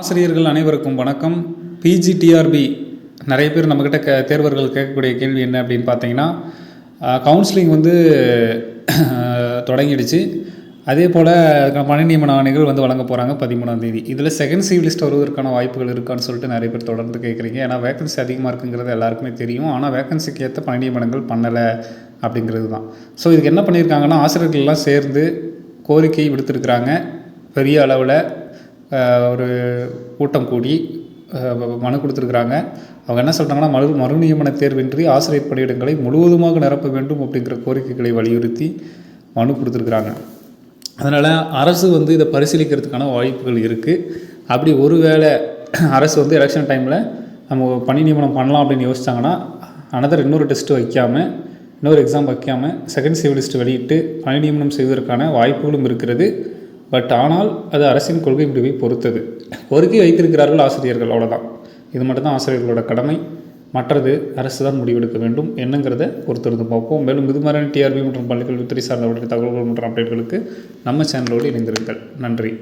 ஆசிரியர்கள் அனைவருக்கும் வணக்கம். பிஜிடிஆர்பி நிறைய பேர் நம்மக்கிட்ட க தேர்வர்கள் கேட்கக்கூடிய கேள்வி என்ன அப்படின்னு பார்த்தீங்கன்னா கவுன்சிலிங் வந்து தொடங்கிடுச்சு. அதே போல் பணி நியமன ஆணைகள் வந்து வழங்க போகிறாங்க பதிமூணாம் தேதி. இதில் செகண்ட் சிவிலிஸ்ட் வருவதற்கான வாய்ப்புகள் இருக்கான்னு சொல்லிட்டு நிறைய பேர் தொடர்ந்து கேட்குறீங்க. ஏன்னா வேகன்சி அதிகமாக இருக்குங்கிறது எல்லாருக்குமே தெரியும். ஆனால் வேகன்சிக்கு ஏற்ற பணி நியமனங்கள் பண்ணலை அப்படிங்கிறது தான். ஸோ இதுக்கு என்ன பண்ணியிருக்காங்கன்னா ஆசிரியர்கள்லாம் சேர்ந்து கோரிக்கை விடுத்திருக்கிறாங்க. பெரிய அளவில் ஒரு கூட்டம் கூடி மனு கொடுத்துருக்குறாங்க. அவங்க என்ன சொல்கிறாங்கன்னா மறு மறு நியமன தேர்வின்றி ஆசிரியர் பணியிடங்களை முழுவதுமாக நிரப்ப வேண்டும் அப்படிங்கிற கோரிக்கைகளை வலியுறுத்தி மனு கொடுத்துருக்குறாங்க. அதனால் அரசு வந்து இதை பரிசீலிக்கிறதுக்கான வாய்ப்புகள் இருக்குது அப்படி ஒருவேளை அரசு வந்து எலெக்ஷன் டைமில் நம்ம பணி நியமனம் பண்ணலாம் அப்படின்னு யோசிச்சாங்கன்னா அனதர் இன்னொரு டெஸ்ட்டு வைக்காமல் இன்னொரு எக்ஸாம் வைக்காமல் செகண்ட் சிவில் லிஸ்ட் வெளியிட்டு பணி நியமனம் செய்வதற்கான வாய்ப்புகளும் இருக்கிறது. பட் ஆனால் அது அரசின் கொள்கை முடிவை பொறுத்தது. கோரிக்கை வைத்திருக்கிறார்கள் ஆசிரியர்கள் அவ்வளோதான் இது மட்டும்தான் ஆசிரியர்களோட கடமை. மற்றது அரசு தான் முடிவெடுக்க வேண்டும் என்னங்கிறத பொறுத்திருந்து பார்ப்போம். மேலும் இது மாதிரியான டிஆர்பி மற்றும் பள்ளிக்கல்வித்துறை சார்ந்தவற்றின் தகவல்கள் மற்றும் அப்டேட்களுக்கு நம்ம சேனலோடு இணைந்திருங்கள். நன்றி.